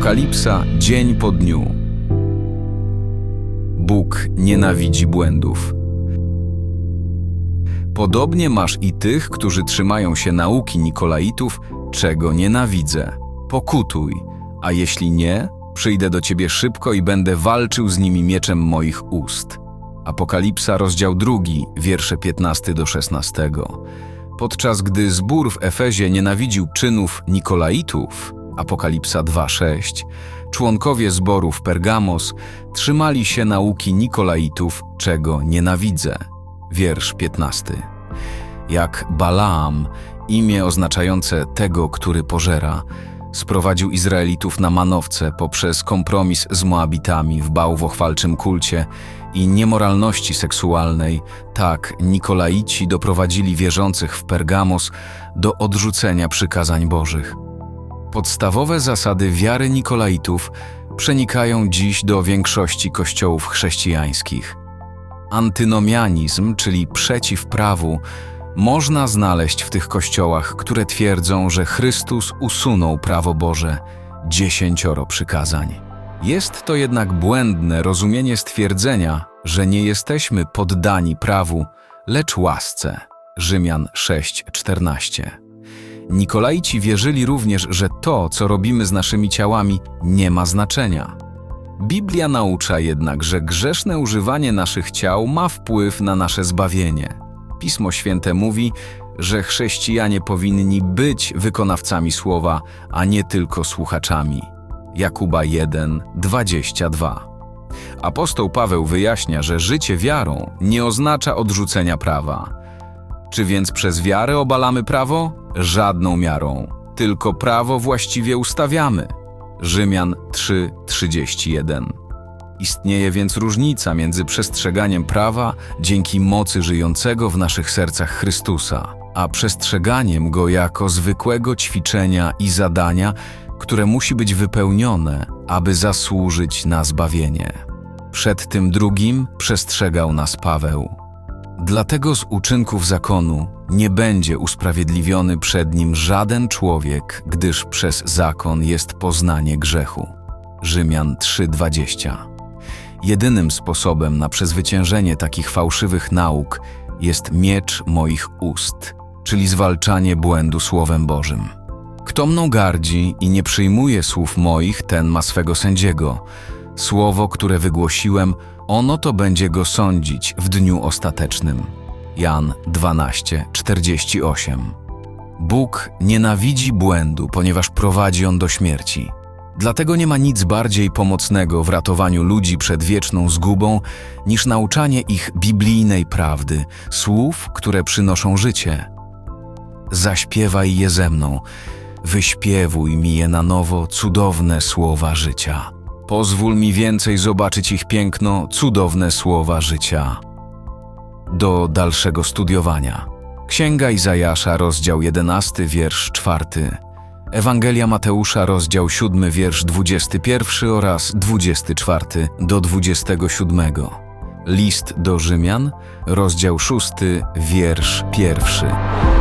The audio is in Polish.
Apokalipsa dzień po dniu. Bóg nienawidzi błędów. Podobnie masz i tych, którzy trzymają się nauki Nikolaitów, czego nienawidzę. Pokutuj, a jeśli nie, przyjdę do ciebie szybko i będę walczył z nimi mieczem moich ust. Apokalipsa, rozdział 2, wiersze 15 do 16. Podczas gdy zbór w Efezie nienawidził czynów Nikolaitów, Apokalipsa 2:6, członkowie zboru w Pergamos trzymali się nauki Nikolaitów, czego nienawidzę. Wiersz 15. Jak Balaam, imię oznaczające tego, który pożera, sprowadził Izraelitów na manowce poprzez kompromis z Moabitami w bałwochwalczym kulcie i niemoralności seksualnej, tak Nikolaici doprowadzili wierzących w Pergamos do odrzucenia przykazań Bożych. Podstawowe zasady wiary Nikolaitów przenikają dziś do większości kościołów chrześcijańskich. Antynomianizm, czyli przeciw prawu, można znaleźć w tych kościołach, które twierdzą, że Chrystus usunął prawo Boże, dziesięcioro przykazań. Jest to jednak błędne rozumienie stwierdzenia, że nie jesteśmy poddani prawu, lecz łasce. Rzymian 6:14. Nikolaici wierzyli również, że to, co robimy z naszymi ciałami, nie ma znaczenia. Biblia naucza jednak, że grzeszne używanie naszych ciał ma wpływ na nasze zbawienie. Pismo Święte mówi, że chrześcijanie powinni być wykonawcami słowa, a nie tylko słuchaczami. Jakuba 1, 22. Apostoł Paweł wyjaśnia, że życie wiarą nie oznacza odrzucenia prawa. Czy więc przez wiarę obalamy prawo? Żadną miarą. Tylko prawo właściwie ustawiamy. Rzymian 3:31. Istnieje więc różnica między przestrzeganiem prawa dzięki mocy żyjącego w naszych sercach Chrystusa, a przestrzeganiem go jako zwykłego ćwiczenia i zadania, które musi być wypełnione, aby zasłużyć na zbawienie. Przed tym drugim przestrzegał nas Paweł. Dlatego z uczynków zakonu nie będzie usprawiedliwiony przed nim żaden człowiek, gdyż przez zakon jest poznanie grzechu. Rzymian 3:20. Jedynym sposobem na przezwyciężenie takich fałszywych nauk jest miecz moich ust, czyli zwalczanie błędu Słowem Bożym. Kto mną gardzi i nie przyjmuje słów moich, ten ma swego sędziego. Słowo, które wygłosiłem, ono to będzie go sądzić w dniu ostatecznym. Jan 12:48. Bóg nienawidzi błędu, ponieważ prowadzi on do śmierci. Dlatego nie ma nic bardziej pomocnego w ratowaniu ludzi przed wieczną zgubą niż nauczanie ich biblijnej prawdy, słów, które przynoszą życie. Zaśpiewaj je ze mną, wyśpiewuj mi je na nowo, cudowne słowa życia. Pozwól mi więcej zobaczyć ich piękno, cudowne słowa życia. Do dalszego studiowania. Księga Izajasza, rozdział 11, wiersz 4. Ewangelia Mateusza, rozdział 7, wiersz 21 oraz 24 do 27. List do Rzymian, rozdział 6, wiersz 1.